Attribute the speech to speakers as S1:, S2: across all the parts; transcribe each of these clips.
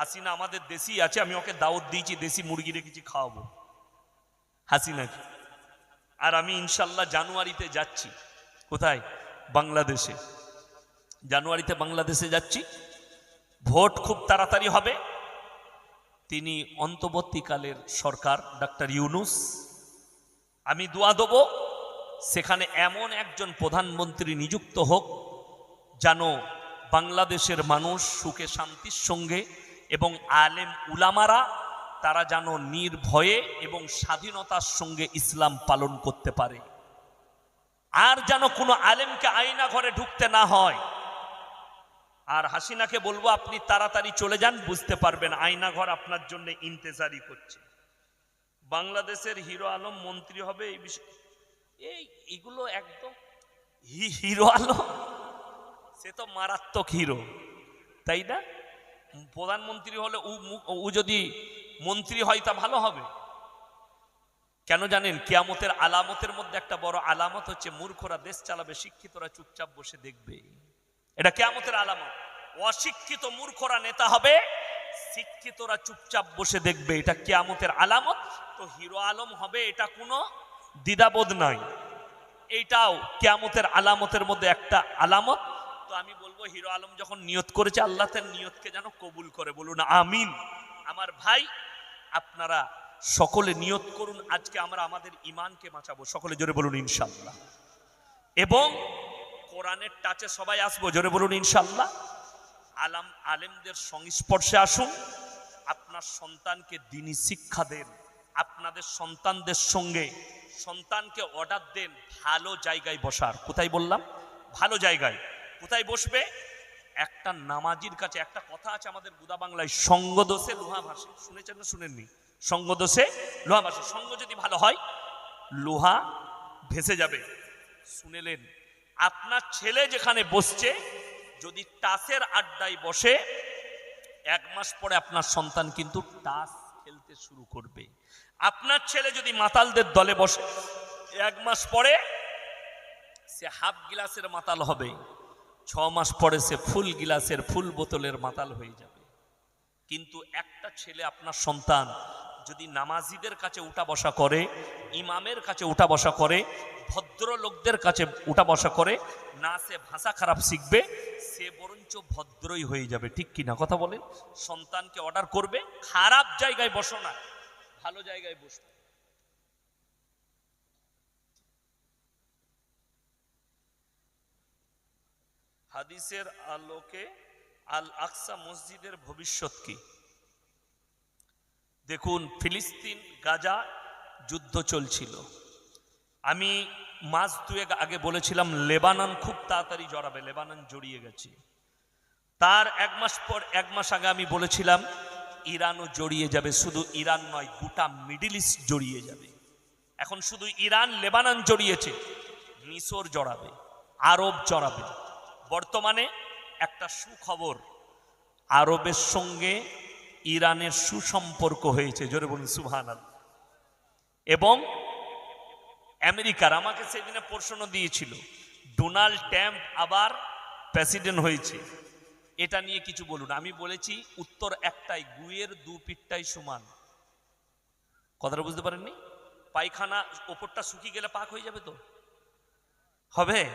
S1: হাসিনা আমাদের দেশি আছে, আমি ওকে দাওয়াত দিয়েছি, দেশি মুরগি রেখেছি খাওয়াবো। হাসিনাকে আর আমি ইনশাল্লাহ জানুয়ারিতে যাচ্ছি। কোথায়? বাংলাদেশে। জানুয়ারিতে বাংলাদেশে যাচ্ছি। ভোট খুব তাড়াতাড়ি হবে। তিনি অন্তর্বর্তীকালের সরকার, ডাক্তার ইউনুস। আমি দোয়া দেব, সেখানে এমন একজন প্রধানমন্ত্রী নিযুক্ত হোক, যেন বাংলাদেশের মানুষ সুখে, শান্তির সঙ্গে এবং আলেম উলামারা, তারা যেন নির্ভয়ে এবং স্বাধীনতার সঙ্গে ইসলাম পালন করতে পারে। আর যেন কোনো আলেমকে আয়না ঘরে ঢুকতে না হয়। আর হাসিনাকে বলব, আপনি তাড়াতাড়ি চলে যান, বুঝতে পারবেন আয়না ঘর আপনার জন্য ইন্তেজারি করছে। বাংলাদেশের হিরো আলম মন্ত্রী হবে এই বিষয়। এই, এগুলো একদম হিরো আলম? সে তো মারাত্মক হিরো, তাই না? প্রধানমন্ত্রী হলে ও যদি মন্ত্রী হয় তা ভালো হবে। কেন জানেন? কিয়ামতের আলামতের মধ্যে একটা বড় আলামত হচ্ছে, মূর্খরা দেশ চালাবে, শিক্ষিতরা চুপচাপ বসে দেখবে। এটা কেয়ামতের আলামত। অশিক্ষিত মূর্খরা নেতা হবে, শিক্ষিতরা চুপচাপ বসে দেখবে। এটা কেয়ামতের আলামত। তো হিরো আলম হবে, এটা কোনো দ্বিধাবোধ নাই। এইটাও কেয়ামতের আলামতের মধ্যে একটা আলামত। তো আমি বলব, হিরো আলম যখন নিয়ত করেছে, আল্লাহ তার নিয়তকে যেন কবুল করে। বলুন, আমিন। আমার ভাই, আপনারা সকলে নিয়ত করুন, আজকে আমরা আমাদের ইমানকে বাঁচাবো। সকলে জোরে বলুন ইনশাল্লাহ এবং কোরআনের টাচে সবাই আসব, জোরে বলুন ইনশাল্লাহ আলাম, আলেমদের সংস্পর্শে আসুন। আপনার সন্তানকে দিনী শিক্ষা দেন। আপনাদের সন্তানদের সঙ্গে সন্তানকে অর্ডার দেন। ভালো জায়গায় বসার। কোথায় বললাম? ভালো জায়গায়। কোথায় বসবে? একটা নামাজির কাছে একটা কথা আছে আমাদের বুদা বাংলায় সঙ্গ দোষে লোহা ভাসে। শুনেছেন না শুনেননি? সঙ্গ দোষে লোহা ভাসে। সঙ্গ যদি ভালো হয়, লোহা ভেসে যাবে। শুনেলেন, আপনার ছেলে যেখানে বসছে, যদি টাসের আড্ডায় বসে, এক মাস পরে আপনার সন্তান কিন্তু টাস খেলতে শুরু করবে। আপনার ছেলে যদি মাতালদের দলে বসে, এক মাস পরে সে হাফ গিলাসের মাতাল হবে। ছ মাস পরে সে ফুল গিলাসের ফুল বোতলের মাতাল হয়ে যাবে। কিন্তু একটা ছেলে আপনার সন্তান যদি নামাজিদের কাছে উঠা বসা করে, ইমামের কাছে উঠা বসা করে ভদ্র লোকদের কাছে উঠা বসা করে, না সে ভাষা খারাপ শিখবে, সে বরঞ্চ ভদ্রই হয়ে যাবে। ঠিক কি না কথা বলেন? সন্তানকে অর্ডার করবে, খারাপ জায়গায় বসো না, ভালো জায়গায় বসো। হাদিসের আলোকে আল আকসা মসজিদের ভবিষ্যৎ কি? দেখুন, ফিলিস্তিন, গাজা যুদ্ধ চলছিল। আমি মাস দুয়েক আগে বলেছিলাম, লেবানন খুব তাড়াতাড়ি জড়াবে, লেবানন জড়িয়ে গেছে। তার এক মাস পর, এক মাস আগে আমি বলেছিলাম, ইরানও জড়িয়ে যাবে, শুধু ইরান নয়, গোটা মিডিল ইস্ট জড়িয়ে যাবে। এখন শুধু ইরান, লেবানন জড়িয়েছে, মিশর জড়াবে, আরব জড়াবে। বর্তমানে একটা সুখবর, আরবের সঙ্গে ইরানের সুসম্পর্ক হয়েছে, জোরে বলুন সুহান এবং আমেরিকার, আমাকে সেদিনে প্রশ্ন দিয়েছিল, ডোনাল্ড ট্যাম্প আবার প্রেসিডেন্ট হয়েছে। এটা নিয়ে কিছু বলুন। আমি বলেছি, উত্তর একটাই, গুয়ের দু পিঠটাই সমান। কথাটা বুঝতে পারেননি? পায়খানা ওপরটা শুকিয়ে গেলে পাক হয়ে যাবে তো? হবে?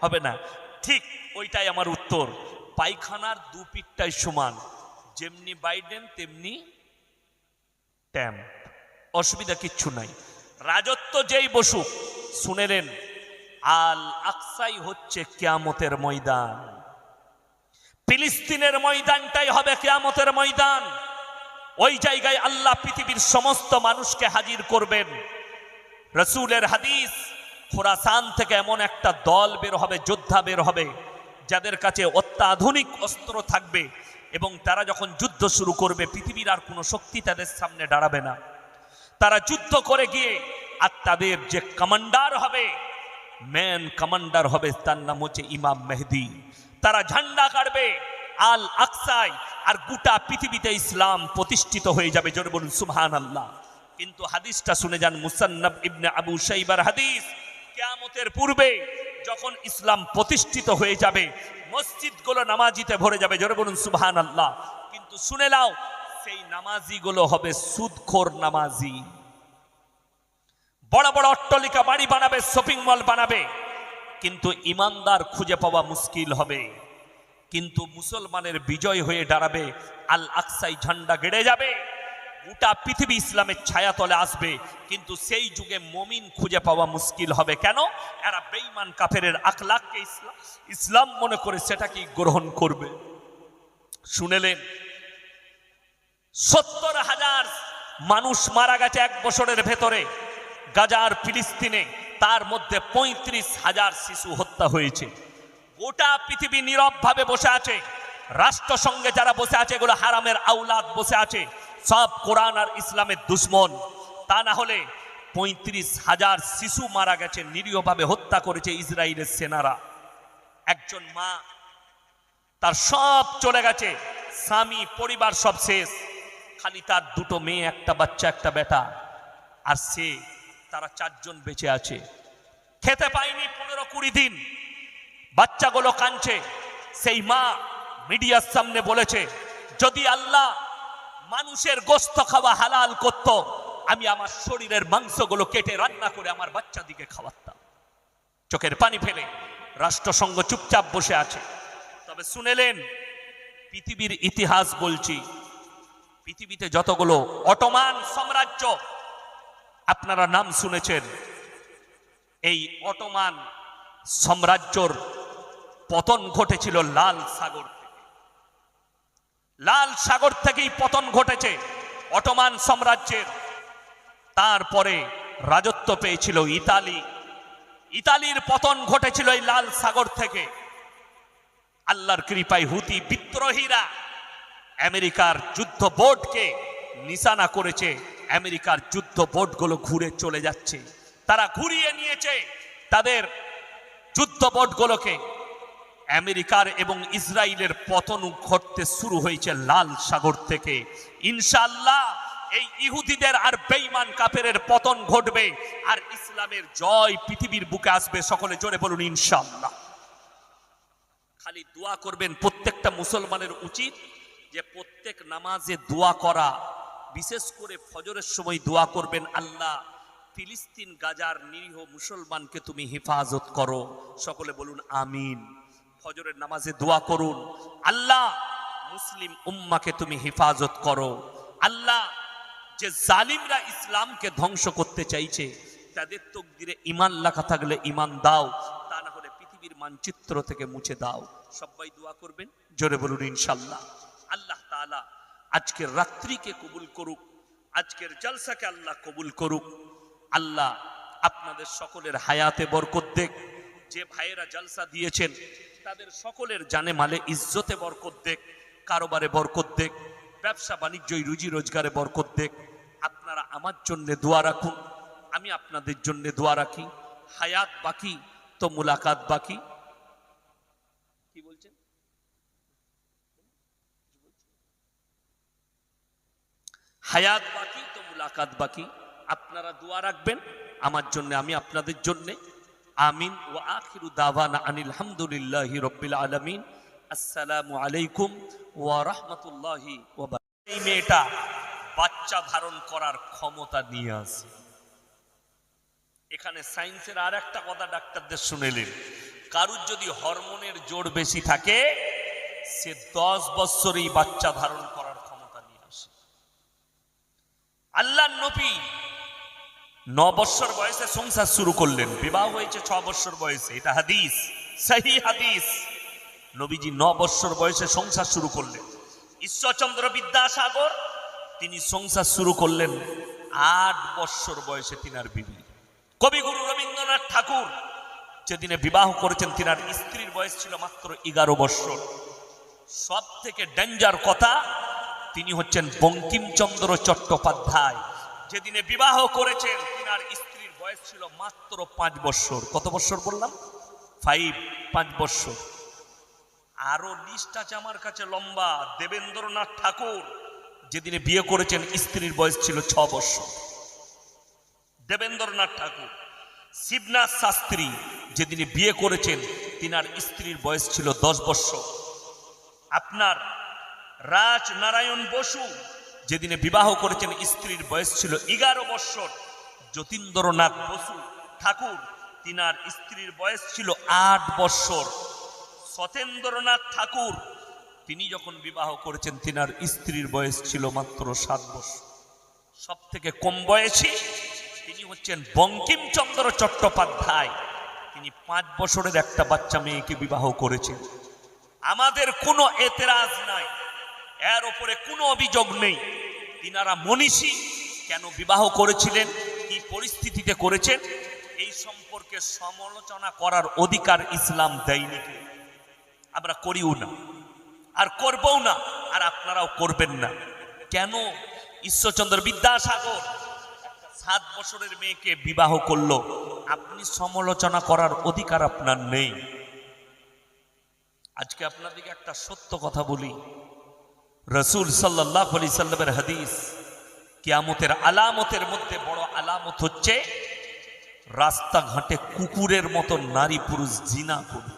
S1: হবে না। ঠিক ওইটাই আমার উত্তর। পায়খানার দু পিঠটাই সমান, যেমনি বাইডেন, তেমনি ট্যাম্প। অসুবিধা কিচ্ছু নাই। রাজত্ব যেই বসুক শুনেলেন আল আকসাই হচ্ছে কিয়ামতের ময়দান। ফিলিস্তিনের ময়দানটাই হবে কিয়ামতের ময়দান। ওই জায়গায় আল্লাহ পৃথিবীর সমস্ত মানুষকে হাজির করবেন। রসুলের হাদিস খোরাসান থেকে এমন একটা দল বের হবে, যোদ্ধা বের হবে, যাদের কাছে অত্যাধুনিক অস্ত্র থাকবে এবং তারা যখন যুদ্ধ শুরু করবে, পৃথিবীর আর কোনো শক্তি তাদের সামনে দাঁড়াবে না। তারা যুদ্ধ করে গিয়ে, আর তাদের যে কমান্ডার হবে ম্যান কমান্ডার হবে, তার নাম হচ্ছে ইমাম মেহদি। তারা ঝান্ডা কাটবে আল আকসাই আর গোটা পৃথিবীতে ইসলাম প্রতিষ্ঠিত হয়ে যাবে, জোরে বলুন সুবহান আল্লাহ কিন্তু হাদিসটা শুনে যান মুসান্নব ইবনে আবু সাইবার হাদিস কেয়ামতের পূর্বে যখন ইসলাম প্রতিষ্ঠিত হয়ে যাবে, মসজিদগুলো নামাজিতে ভরে যাবে, জোরে বলুন সুবহান আল্লাহ কিন্তু শুনে নাও, সেই নামাজিগুলো হবে সুদখোর নামাজি। বড় বড় অট্টলিকা বাড়ি বানাবে, শপিং মল বানাবে, কিন্তু ইমানদার খুঁজে পাওয়া মুশকিল হবে। কিন্তু মুসলমানের বিজয় হয়ে দাঁড়াবে, আল আকসাই ঝান্ডা গেড়ে যাবে। গোটা পৃথিবী ইসলামের ছায়াতলে আসবে, কিন্তু সেই যুগে মমিন খুঁজে পাওয়া মুশকিল হবে কেন? এরা বেঈমান কাফেরের আখলাককে ইসলাম ইসলাম মনে করে সেটাকেই গ্রহণ করবে। শুনেলেন, সত্তর হাজার মানুষ মারা গেছে এক বছরের ভেতরে। গাজার ফিলিস্তিনে তার মধ্যে পঁয়ত্রিশ হাজার শিশু হত্যা হয়েছে। গোটা পৃথিবী নীরবভাবে বসে আছে। রাষ্ট্রসংঘে যারা বসে আছে, এগুলো হারামের আউলাদ বসে আছে। সব কোরআন আর ইসলামের দুশ্মন। তা না হলে পঁয়ত্রিশ হাজার শিশু মারা গেছে, নিরীহভাবে হত্যা করেছে ইসরায়েলের সেনারা। একজন মা, তার সব চলে গেছে, স্বামী, পরিবার সব শেষ। খালি তার দুটো মেয়ে, একটা বাচ্চা, একটা বেটা। আর সে, তারা চারজন বেঁচে আছে। খেতে পায়নি পনেরো কুড়ি দিন। বাচ্চাগুলো কাঁদছে। সেই মা মিডিয়ার সামনে বলেছে, যদি আল্লাহ মানুষের গোস্ত খাওয়া হালাল করত। আমি আমার শরীরের মাংসগুলো কেটে রান্না করে আমার বাচ্চাদিকে খাওয়াতাম। চোখের পানি ফেলে রাষ্ট্রসংঘ চুপচাপ বসে আছে। তবে শুনেলেন, পৃথিবীর ইতিহাস বলছি, পৃথিবীতে যতগুলো অটোমান সাম্রাজ্য, আপনারা নাম শুনেছেন, এই অটোমান সাম্রাজ্যর পতন ঘটেছিল লাল সাগর লাল সাগর থেকেই পতন ঘটেছে অটোমান সাম্রাজ্যের। তারপরে রাজত্ব পেয়েছিল ইতালি। ইতালির পতন ঘটেছিল এই লাল সাগর থেকে। আল্লাহর কৃপায় হুতি বিদ্রোহীরা আমেরিকার যুদ্ধ বোটকে নিশানা করেছে। আমেরিকার যুদ্ধ বোটগুলো ঘুরে চলে যাচ্ছে। তারা ঘুরিয়ে নিয়েছে তাদের যুদ্ধ বোটগুলোকে। আমেরিকার এবং ইসরায়েলের পতন ঘটতে শুরু হয়েছে লাল সাগর থেকে। ইনশাল্লাহ এই ইহুদিদের আর বেঈমান কাফেরের পতন ঘটবে আর ইসলামের জয় পৃথিবীর বুকে আসবে। সকলে জোরে বলুন, ইনশাআল্লাহ। খালি দোয়া করবেন, প্রত্যেকটা মুসলমানের উচিত যে প্রত্যেক নামাজে দোয়া করা, বিশেষ করে ফজরের সময় দোয়া করবেন, আল্লাহ ফিলিস্তিন, গাজার নিরীহ মুসলমানকে তুমি হেফাজত করো। সকলে বলুন, আমিন। ফজরের নামাজে দোয়া করুন। আল্লাহ মুসলিম উম্মাকে তুমি হেফাজত করো। আল্লাহ যে জালিমরা ইসলামকে ধ্বংস করতে চাইছে, তাদের তকদিরে ইমান লেখা থাকলে ইমান দাও, তা না হলে পৃথিবীর মানচিত্র থেকে মুছে দাও। সবাই দোয়া করবেন, জোরে বলুন ইনশাল্লাহ। আল্লাহ তাআলা আজকের রাত্রিকে কবুল করুক, আজকের জলসাকে আল্লাহ কবুল করুক। আল্লাহ আপনাদের সকলের হায়াতে বরকত দেখ। যে ভাইয়েরা জলসা দিয়েছেন, তাদের সকলের জানে মালে ইজ্জতে বরকত দেখ, কারোবারে বরকত দেখ, ব্যবসা বাণিজ্যই রুজি রোজগারে বরকত দেখ। আপনারা আমার জন্যে দোয়া রাখুন, আমি আপনাদের জন্য দোয়া রাখি। হায়াত বাকি, তো মুলাকাত বাকি। কি বলছেন? হায়াত বাকি, তো মুলাকাত বাকি। আপনারা দোয়া রাখবেন, আমার জন্য, আমি আপনাদের জন্য। আমিন ও আখিরু দাওয়ানা আনিল হামদুলিল্লাহি রব্বিল আলামিন। আসসালামু আলাইকুম ওয়া রাহমাতুল্লাহি ওয়া। এই মেয়েটা বাচ্চা ধারণ করার ক্ষমতা নিয়ে আসে এখানে সায়েন্সের আর একটা কথা ডাক্তারদের শুনেলেন। কারুর যদি হরমোনের জোর বেশি থাকে, সে দশ বৎসরেই বাচ্চা ধারণ করার ক্ষমতা নিয়ে আসে। আল্লাহ নবী ন বয়সে সংসার শুরু করলেন। বিবাহ হয়েছে ছ বৎসর বয়সে। এটা হাদিস সেই হাদিস। নবীজি ন বৎসর বয়সে সংসার শুরু করলেন। ঈশ্বরচন্দ্র বিদ্যাসাগর, তিনি সংসার শুরু করলেন আট বৎসর বয়সে তিনার বিবি। কবিগুরু রবীন্দ্রনাথ ঠাকুর, যেদিনে বিবাহ করেছেন, তিনার স্ত্রীর বয়স ছিল মাত্র এগারো বৎসর সব থেকে ডেঞ্জার কথা, তিনি হচ্ছেন বঙ্কিমচন্দ্র চট্টোপাধ্যায়। যেদিনে বিবাহ করেছেন বয়স ছিল মাত্র পাঁচ বৎসর কত বৎসর বললাম? ফাইভ পাঁচ বৎসর আরও লিস্ট আছে আমার কাছে, লম্বা। দেবেন্দ্রনাথ ঠাকুর, যেদিনে বিয়ে করেছেন, স্ত্রীর বয়স ছিল ছ বৎসর দেবেন্দ্রনাথ ঠাকুর। শিবনাথ শাস্ত্রী, যেদিনে বিয়ে করেছেন, তিনার স্ত্রীর বয়স ছিল দশ বৎসর আপনার রাজ নারায়ণ বসু, যেদিনে বিবাহ করেছেন, স্ত্রীর বয়স ছিল এগারো বৎসর যতীন্দ্রনাথ বসু ঠাকুর, তিনার স্ত্রীর বয়স ছিল আট বৎসর। সতেন্দ্রনাথ ঠাকুর, তিনি যখন বিবাহ করেছেন, তিনার স্ত্রীর বয়স ছিল মাত্র সাত বছর সব থেকে কম বয়সী তিনি হচ্ছেন বঙ্কিমচন্দ্র চট্টোপাধ্যায়। তিনি পাঁচ বছরের একটা বাচ্চা মেয়েকে বিবাহ করেছেন। আমাদের কোনো এতেরাজ নাই, এর ওপরে কোনো অভিযোগ নেই। তিনারা মনীষী, কেন বিবাহ করেছিলেন? পরিস্থিতিতে করেছেন, এই সম্পর্কে সমালোচনা করার অধিকার ইসলাম দেয়নি আমরা করিও না, আর করবও না, আর আপনারাও করবেন না। কেন? ঈশ্বরচন্দ্র বিদ্যাসাগর সাত বছরের মেয়েকে বিবাহ করল। আপনি সমালোচনা করার অধিকার আপনার নেই। আজকে আপনাদেরকে একটা সত্য কথা বলি। রসুল সাল্লাহ আলি সাল্লামের হাদিস কিয়ামতের আলামতের মধ্যে বড় আলামত হচ্ছে, রাস্তাঘাটে কুকুরের মতো নারী পুরুষ জিনা করবে।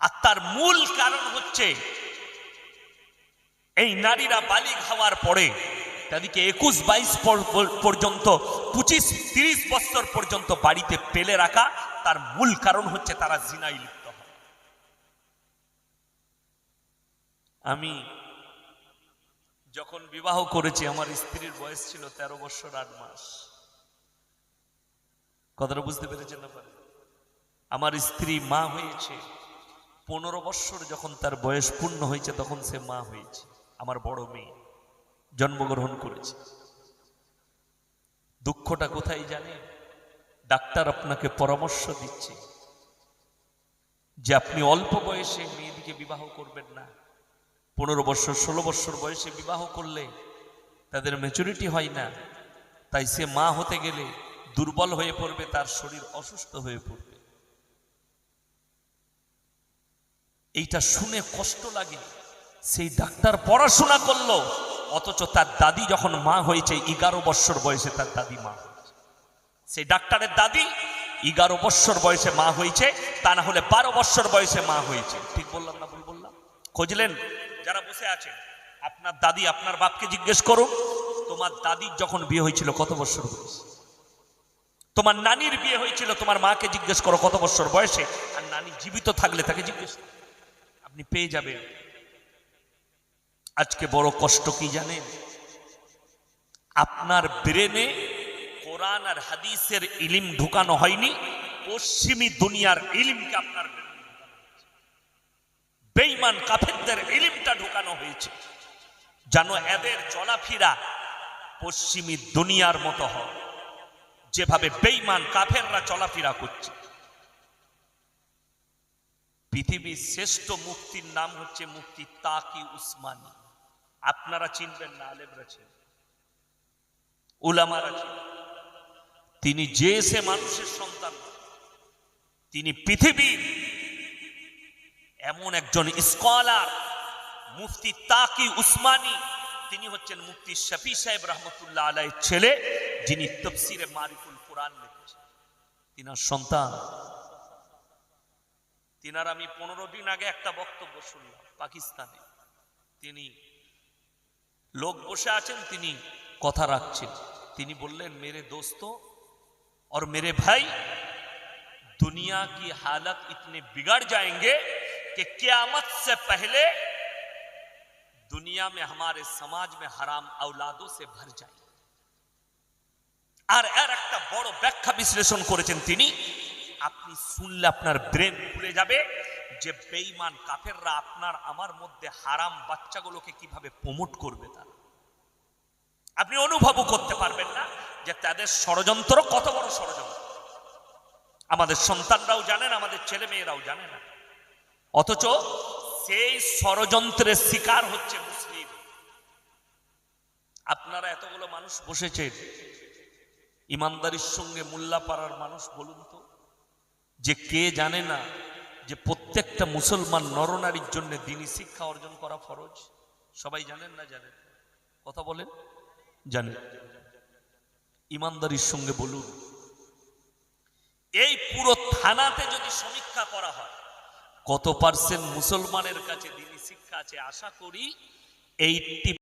S1: আর তার মূল কারণ হচ্ছে, এই নারীরা বালিগ হওয়ার পরে, তাদেরকে একুশ বাইশ পর্যন্ত, পঁচিশ তিরিশ বছর পর্যন্ত বাড়িতে পেলে রাখা, তার মূল কারণ হচ্ছে তারা জিনাই লিপ্ত হয়। আমি যখন বিবাহ করেছি, আমার স্ত্রীর বয়স ছিল তেরো বছর আট মাস। কথাটা বুঝতে পেরেছেন না পারে আমার স্ত্রী মা হয়েছে, পনেরো বৎসর যখন তার বয়স পূর্ণ হয়েছে, তখন সে মা হয়েছে, আমার বড় মেয়ে। জন্মগ্রহণ করেছে। দুঃখটা কোথায় জানে ডাক্তার আপনাকে পরামর্শ দিচ্ছে যে আপনি অল্প বয়সে মেয়েদিকে বিবাহ করবেন না। পনেরো বছর, ষোলো বছর বয়সে বিবাহ করলে তাদের মেচুরিটি হয় না। তাই সে মা হতে গেলে দুর্বল হয়ে পড়বে, তার শরীর অসুস্থ হয়ে পড়বে। এইটা শুনে কষ্ট লাগে। সেই ডাক্তার পড়াশোনা করল, অথচ তার দাদি যখন মা হয়েছে, এগারো বৎসর বয়সে তার দাদি মা সেই ডাক্তারের দাদি এগারো বৎসর বয়সে মা হয়েছে, তা না হলে বারো বৎসর বয়সে মা হয়েছে। ঠিক বললাম না বললাম? খুঁজলেন? যারা বসে আছে, আপনার দাদি আপনার বাপকে জিজ্ঞেস করো তোমার দাদির যখন বিয়ে হয়েছিল কত বছর বয়সে? তোমার নানির বিয়ে হয়েছিল, তোমার মাকে জিজ্ঞেস করো কত বছর বয়সে, আর নানি জীবিত থাকলে তাকে জিজ্ঞেস করো। আপনি পেয়ে যাবেন। আজকে বড় কষ্ট কি জানেন? আপনার ব্রেনে কোরআন আর হাদিসের ইলিম ঢুকানো হয়নি, পশ্চিমী দুনিয়ার ইলিমকে আপনার। বেঈমান কাফেরদের ইলিমটা ঢুকানো হয়েছে। যেন এদের চলাফেরা পশ্চিমী দুনিয়ার মতো হয়। যেভাবে বেঈমান কাফেররা চলাফেরা করছে। পৃথিবীর শ্রেষ্ঠ মুক্তির নাম হচ্ছে মুক্তি তাকি উসমানী। আপনারা চিনবেন না, আলেমরা চিনবেন উলামারা চিনবেন তিনি যে সে মানুষের সন্তান তিনি পৃথিবীর এমন একজন স্কলার মুফতি তাকি উসমানী তিনি হচ্ছেন মুফতি শফি সাহেব রহমতুল্লাহ আলাই ছেলে যিনি তফসিরে মারিফুল কোরআন লিখেছেন তিনার সন্তান তিনার আমি পনেরো দিন আগে একটা বক্তব্য শুনলাম পাকিস্তানে তিনি লোক বসে আছেন তিনি কথা রাখছেন তিনি বললেন মেরে দোস্ত और मेरे भाई दुनिया की हालत इतने बिगड़ जाएंगे कि क्यामत से पहले दुनिया में हमारे समाज में हराम औलादों से भर जाएंगे আর এর একটা বড় ব্যাখ্যা বিশ্লেষণ করেছেন তিনি আপনি শুনলে আপনার ব্রেন খুলে যাবে যে বেঈমান কাফেররা আপনার আমার মধ্যে হারাম বাচ্চাগুলোকে কিভাবে প্রমোট করবে তারা আপনি অনুভবও করতে পারবেন না যে তাদের ষড়যন্ত্র কত বড় ষড়যন্ত্র আমাদের সন্তানরাও জানেন আমাদের ছেলে মেয়েরাও জানে না অথচ সেই ষড়যন্ত্রের শিকার হচ্ছে মুসলিম। আপনারা এতগুলো মানুষ বসেছেন, ইমানদারির সঙ্গে মোল্লাপাড়ার মানুষ বলুন তো, যে কে জানে না যে প্রত্যেকটা মুসলমান নরনারীর জন্য দিনই শিক্ষা অর্জন করা ফরজ? সবাই জানেন না জানেন? কথা বলেন, জানেন। ইমানদারির সঙ্গে বলুন, এই পুরো থানাতে যদি সমীক্ষা করা হয় কত পার্সেন্ট মুসলমানের কাছে দিনী শিক্ষা আছে? আশা করি এইটটি